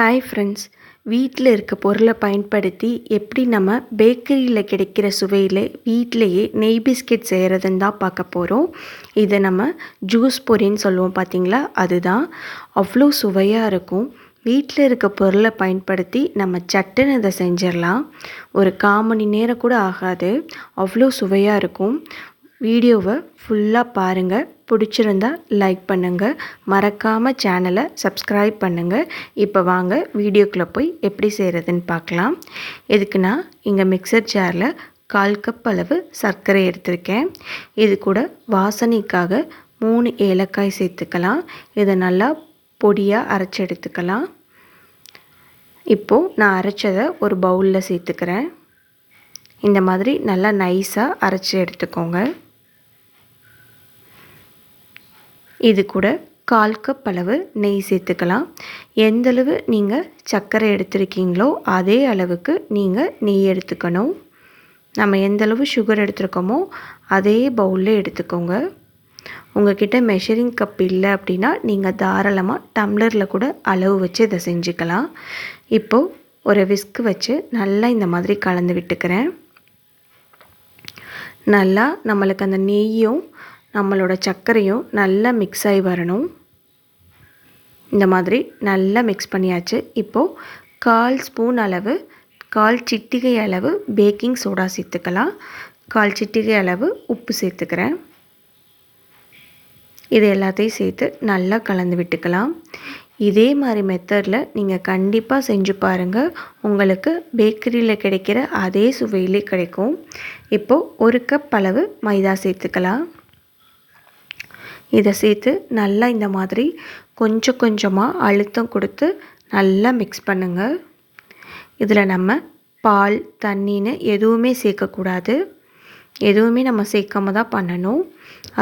Hi friends வீட்டில் இருக்க பொருளை பயன்படுத்தி எப்படி நம்ம பேக்கரியில் கிடைக்கிற சுவையில் வீட்டிலையே நெய் பிஸ்கெட் செய்கிறதுன்னு தான் பார்க்க போகிறோம் இதை நம்ம ஜூஸ் பொரின்னு சொல்லுவோம் பார்த்தீங்களா? அதுதான். அவ்வளோ சுவையாக இருக்கும். வீட்டில் இருக்க பொருளை பயன்படுத்தி நம்ம சட்டுன்னு இதை செஞ்சிடலாம். ஒரு கால் மணி நேரம் கூட ஆகாது. அவ்வளோ சுவையாக இருக்கும். வீடியோவை ஃபுல்லாக பாருங்கள் பிடிச்சிருந்தா லைக் பண்ணுங்கள் மறக்காமல் சேனலை சப்ஸ்கிரைப் பண்ணுங்கள் இப்போ வாங்க வீடியோக்குள்ளே போய் எப்படி செய்கிறதுன்னு பார்க்கலாம். இதுக்கு நான் இங்கே மிக்சர் ஜாரில் கால் கப் அளவு சர்க்கரை எடுத்திருக்கேன். இது கூட வாசனைக்காக மூணு ஏலக்காய் சேர்த்துக்கலாம். இதை நல்லா பொடியாக அரைச்சி எடுத்துக்கலாம். இப்போது நான் அரைச்சதை ஒரு பவுலில் சேர்த்துக்கிறேன். இந்த மாதிரி நல்லா நைஸாக அரைச்சி எடுத்துக்கோங்க. இது கூட கால் கப் அளவு நெய் சேர்த்துக்கலாம். எந்தளவு நீங்கள் சர்க்கரை எடுத்துருக்கீங்களோ அதே அளவுக்கு நீங்கள் நெய் எடுத்துக்கணும். நம்ம எந்தளவு சுகர் எடுத்துருக்கோமோ அதே பவுலில் எடுத்துக்கோங்க. உங்ககிட்ட மெஷரிங் கப் இல்லை அப்படின்னா நீங்கள் தாராளமாக டம்ளரில் கூட அளவு வச்சு இதை செஞ்சுக்கலாம். இப்போது ஒரு விஸ்க் வச்சு நல்லா இந்த மாதிரி கலந்து விட்டுக்கிறேன். நல்லா நம்மளுக்கு அந்த நெய்யும் நம்மளோட சர்க்கரையும் நல்லா மிக்ஸ் ஆகி வரணும். இந்த மாதிரி நல்லா மிக்ஸ் பண்ணியாச்சு. இப்போது கால் ஸ்பூன் அளவு கால் சிட்டிகை அளவு பேக்கிங் சோடா சேர்த்துக்கலாம். கால் சிட்டிகை அளவு உப்பு சேர்த்துக்கிறேன். இது எல்லாத்தையும் சேர்த்து நல்லா கலந்து விட்டுக்கலாம். இதே மாதிரி மெத்தடில் நீங்கள் கண்டிப்பாக செஞ்சு பாருங்கள் உங்களுக்கு பேக்கரியில் கிடைக்கிற அதே சுவையிலே கிடைக்கும். இப்போது ஒரு கப் அளவு மைதா சேர்த்துக்கலாம். இதை சேர்த்து நல்லா இந்த மாதிரி கொஞ்சம் கொஞ்சமாக அழுத்தம் கொடுத்து நல்லா மிக்ஸ் பண்ணுங்கள் இதில் நம்ம பால் தண்ணின்னு எதுவுமே சேர்க்கக்கூடாது. எதுவுமே நம்ம சேர்க்காம தான் பண்ணணும்.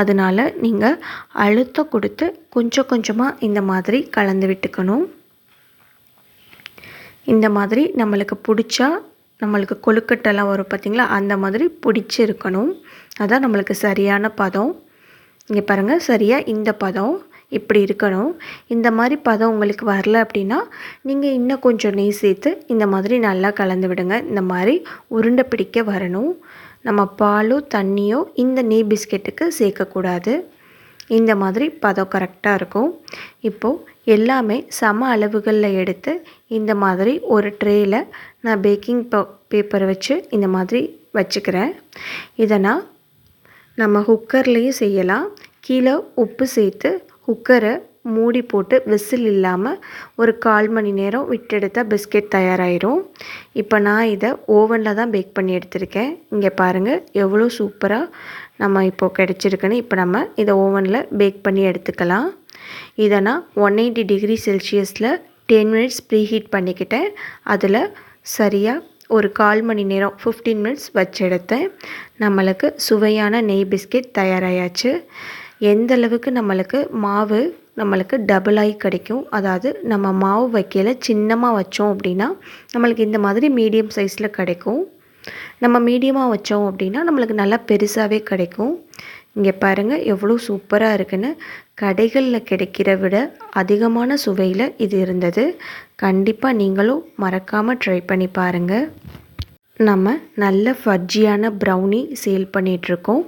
அதனால் நீங்கள் அழுத்தம் கொடுத்து கொஞ்சம் கொஞ்சமாக இந்த மாதிரி கலந்து விட்டுக்கணும். இந்த மாதிரி நம்மளுக்கு பிடிச்சா நம்மளுக்கு கொழுக்கட்டெல்லாம் வரும் பார்த்திங்களா? அந்த மாதிரி பிடிச்சி இருக்கணும் நம்மளுக்கு சரியான பதம். இங்கே பாருங்கள் சரியாக இந்த பதம் இப்படி இருக்கணும். இந்த மாதிரி பதம் உங்களுக்கு வரல அப்படின்னா நீங்கள் இன்னும் கொஞ்சம் நெய் சேர்த்து இந்த மாதிரி நல்லா கலந்து விடுங்க. இந்த மாதிரி உருண்டை பிடிக்க வரணும். நம்ம பாலோ தண்ணியோ இந்த நெய் பிஸ்கெட்டுக்கு சேர்க்கக்கூடாது. இந்த மாதிரி பதம் கரெக்டாக இருக்கும். இப்போது எல்லாமே சம அளவுகளில் எடுத்து இந்த மாதிரி ஒரு ட்ரேயில் நான் பேக்கிங் பேப்பரை வச்சு இந்த மாதிரி வச்சுக்கிறேன். இதை நான் நம்ம குக்கர்லேயும் செய்யலாம். கீழே உப்பு சேர்த்து குக்கரை மூடி போட்டு விசில் இல்லாமல் ஒரு கால் மணி நேரம் விட்டெடுத்தால் பிஸ்கெட் தயாராகிடும் இப்போ நான் இதை ஓவனில் தான் பேக் பண்ணி எடுத்திருக்கேன். இங்கே பாருங்கள் எவ்வளோ சூப்பராக நம்ம இப்போது கிடச்சிருக்குன்னு இப்போ நம்ம இதை ஓவனில் பேக் பண்ணி எடுத்துக்கலாம். இதை நான் ஒன் எயிட்டி டிகிரி செல்சியஸில் டென் மினிட்ஸ் ப்ரீ ஹீட் பண்ணிக்கிட்டேன். அதில் சரியாக ஒரு கால் மணி நேரம் ஃபிஃப்டீன் மினிட்ஸ் வச்செடுத்தேன். நம்மளுக்கு சுவையான நெய் பிஸ்கெட் தயாராகியாச்சு எந்த அளவுக்கு நம்மளுக்கு மாவு நம்மளுக்கு டபுளாகி கிடைக்கும் அதாவது நம்ம மாவு வைக்கையில் சின்னமாக வச்சோம் அப்படின்னா நம்மளுக்கு இந்த மாதிரி மீடியம் சைஸில் கிடைக்கும். நம்ம மீடியமாக வச்சோம் அப்படின்னா நம்மளுக்கு நல்லா பெருசாகவே கிடைக்கும். இங்கே பாருங்கள் எவ்வளோ சூப்பராக இருக்குன்னு. கடைகளில் கிடைக்கிற விட அதிகமான சுவையில் இது இருந்தது. கண்டிப்பாக நீங்களும் மறக்காமல் ட்ரை பண்ணி பாருங்கள் நம்ம நல்ல ஃபஜ்ஜியான ப்ரௌனி சேல் பண்ணிகிட்ருக்கோம்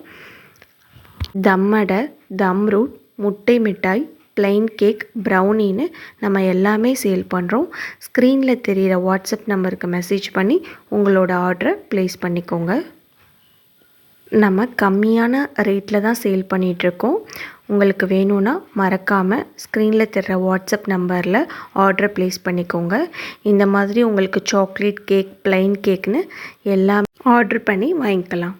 தம்மடை தம் ரூட் முட்டை மிட்டாய் ப்ளைன் கேக் ப்ரௌனின்னு நம்ம எல்லாமே சேல் பண்ணுறோம் ஸ்க்ரீனில் தெரிகிற வாட்ஸ்அப் நம்பருக்கு மெசேஜ் பண்ணி உங்களோட ஆர்டரை ப்ளேஸ் பண்ணிக்கோங்க. நம்ம கம்மியான ரேட்டில் தான் சேல் பண்ணிகிட்ருக்கோம் உங்களுக்கு வேணும்னா மறக்காமல் ஸ்க்ரீனில் தர்ற வாட்ஸ்அப் நம்பரில் ஆர்டர் ப்ளேஸ் பண்ணிக்கோங்க. இந்த மாதிரி உங்களுக்கு சாக்லேட் கேக் ப்ளைன் கேக்னு எல்லாம் ஆர்டர் பண்ணி வாங்கிக்கலாம்.